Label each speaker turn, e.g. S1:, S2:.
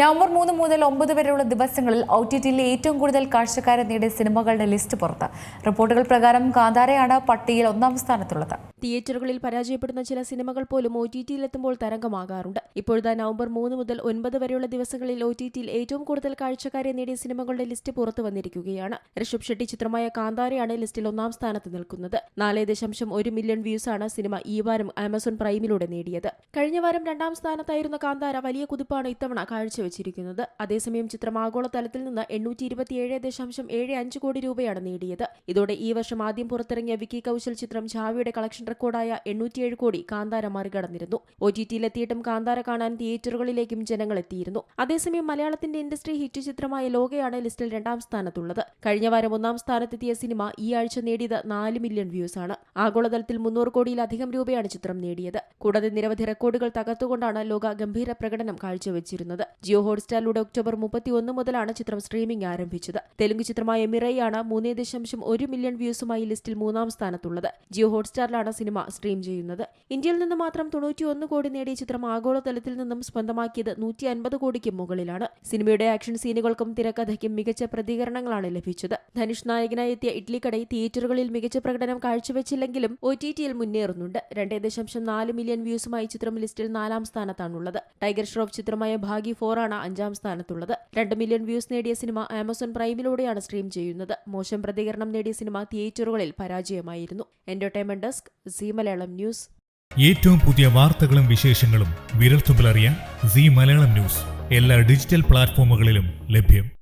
S1: November മൂന്ന് മുതൽ ഒമ്പത് വരെയുള്ള ദിവസങ്ങളിൽ ഒ ടി ടിയിലെ ഏറ്റവും കൂടുതൽ കാഴ്ചക്കാരെ നേടിയ സിനിമകളുടെ ലിസ്റ്റ് പുറത്ത്. റിപ്പോർട്ടുകൾ പ്രകാരം കാന്താരയാണ് പട്ടികയിൽ ഒന്നാം സ്ഥാനത്തുള്ളത്.
S2: തിയേറ്ററുകളിൽ പരാജയപ്പെടുന്ന ചില സിനിമകൾ പോലും ഒ ടി ടിയിലെത്തുമ്പോൾ തരംഗമാകാറുണ്ട്. ഇപ്പോഴത്തെ നവംബർ മൂന്ന് മുതൽ ഒൻപത് വരെയുള്ള ദിവസങ്ങളിൽ ഒ ടി ടിയിൽ ഏറ്റവും കൂടുതൽ കാഴ്ചക്കാരെ നേടിയ സിനിമകളുടെ ലിസ്റ്റ് പുറത്തു വന്നിരിക്കുകയാണ്. ഋഷഭ് ഷെട്ടി ചിത്രമായ കാന്താരയാണ് ലിസ്റ്റിൽ ഒന്നാം സ്ഥാനത്ത് നിൽക്കുന്നത്. നാല് ദശാംശം ഒരു മില്യൺ വ്യൂസാണ് സിനിമ ഈ വാരം ആമസോൺ പ്രൈമിലൂടെ നേടിയത്. കഴിഞ്ഞ വാരം രണ്ടാം സ്ഥാനത്തായിരുന്ന കാന്താര വലിയ കുതിപ്പാണ് ഇത്തവണ കാഴ്ചവെച്ചിരിക്കുന്നത് അതേസമയം ചിത്രം ആഗോളതലത്തിൽ നിന്ന് എണ്ണൂറ്റി ഇരുപത്തിയേഴ് ദശാംശം ഏഴ് അഞ്ച് കോടി രൂപയാണ് നേടിയത്. ഇതോടെ ഈ വർഷം ആദ്യം പുറത്തിറങ്ങിയ വിക്കി കൗശൽ ചിത്രം ഛാവിയുടെ കളക്ഷൻ റെക്കോർഡായ എണ്ണൂറ്റിയേഴ് കോടി കാന്താര മറികടന്നിരുന്നു. ഒ ടി ടിയിലെത്തിയിട്ടും കാന്താര കാണാൻ തിയേറ്ററുകളിലേക്കും ജനങ്ങൾ എത്തിയിരുന്നു. അതേസമയം മലയാളത്തിന്റെ ഇൻഡസ്ട്രി ഹിറ്റ് ചിത്രമായ ലോകയാണ് ലിസ്റ്റിൽ രണ്ടാം സ്ഥാനത്തുള്ളത്. കഴിഞ്ഞ വാരം ഒന്നാം സ്ഥാനത്തെത്തിയ സിനിമ ഈ ആഴ്ച നേടിയത് നാല് മില്യൺ വ്യൂസ് ആണ്. ആഗോളതലത്തിൽ മുന്നൂറ് കോടിയിലധികം രൂപയാണ് ചിത്രം നേടിയത്. കൂടാതെ നിരവധി റെക്കോർഡുകൾ തകർത്തുകൊണ്ടാണ് ലോക ഗംഭീര പ്രകടനം കാഴ്ചവെച്ചിരുന്നത്. ജിയോ ഹോട്ട്സ്റ്റാറിലൂടെ ഒക്ടോബർ മുപ്പത്തി ഒന്ന് മുതലാണ് ചിത്രം സ്ട്രീമിംഗ് ആരംഭിച്ചത്. തെലുങ്ക് ചിത്രമായ മിറയാണ് മൂന്നേ ദശാംശം ഒരു മില്യൺ വ്യൂസുമായി ലിസ്റ്റിൽ മൂന്നാം സ്ഥാനത്തുള്ളത്. ജിയോ ഹോട്ട്സ്റ്റാറിലാണ് സിനിമ സ്ട്രീം ചെയ്യുന്നത്. ഇന്ത്യയിൽ നിന്ന് മാത്രം തൊണ്ണൂറ്റിയൊന്ന് കോടി നേടിയ ചിത്രം ആഗോളതലത്തിൽ നിന്നും സ്വന്തമാക്കിയത് നൂറ്റി അൻപത് കോടിക്ക് മുകളിലാണ്. സിനിമയുടെ ആക്ഷൻ സീനുകൾക്കും തിരക്കഥയ്ക്കും മികച്ച പ്രതികരണങ്ങളാണ് ലഭിച്ചത്. ധനുഷ് നായകനായി എത്തിയ ഇഡ്ലിക്കടയിൽ തിയേറ്ററുകളിൽ മികച്ച പ്രകടനം കാഴ്ചവെച്ചില്ലെങ്കിലും ഒ ടി ടിയിൽ മുന്നേറുന്നുണ്ട്. രണ്ടേ ദശാംശം നാല് മില്യൺ വ്യൂസുമായി ചിത്രം ലിസ്റ്റിൽ നാലാം സ്ഥാനത്താണുള്ളത്. ടൈഗർ ഷ്രോഫ് ചിത്രമായ ഭാഗി ഫോർ ആണ് അഞ്ചാം സ്ഥാനത്തുള്ളത്. രണ്ട് മില്യൺ വ്യൂസ് നേടിയ സിനിമ ആമസോൺ പ്രൈമിലൂടെയാണ് സ്ട്രീം ചെയ്യുന്നത്. മോശം പ്രതികരണം നേടിയ സിനിമ തിയേറ്ററുകളിൽ പരാജയമായിരുന്നു. Entertainment desk Zee Malayalam news.
S3: ഏറ്റവും പുതിയ വാർത്തകളും വിശേഷങ്ങളും വിരൽത്തുമ്പിലറിയാൻ സി മലയാളം ന്യൂസ്. എല്ലാ ഡിജിറ്റൽ പ്ലാറ്റ്ഫോമുകളിലും ലഭ്യം.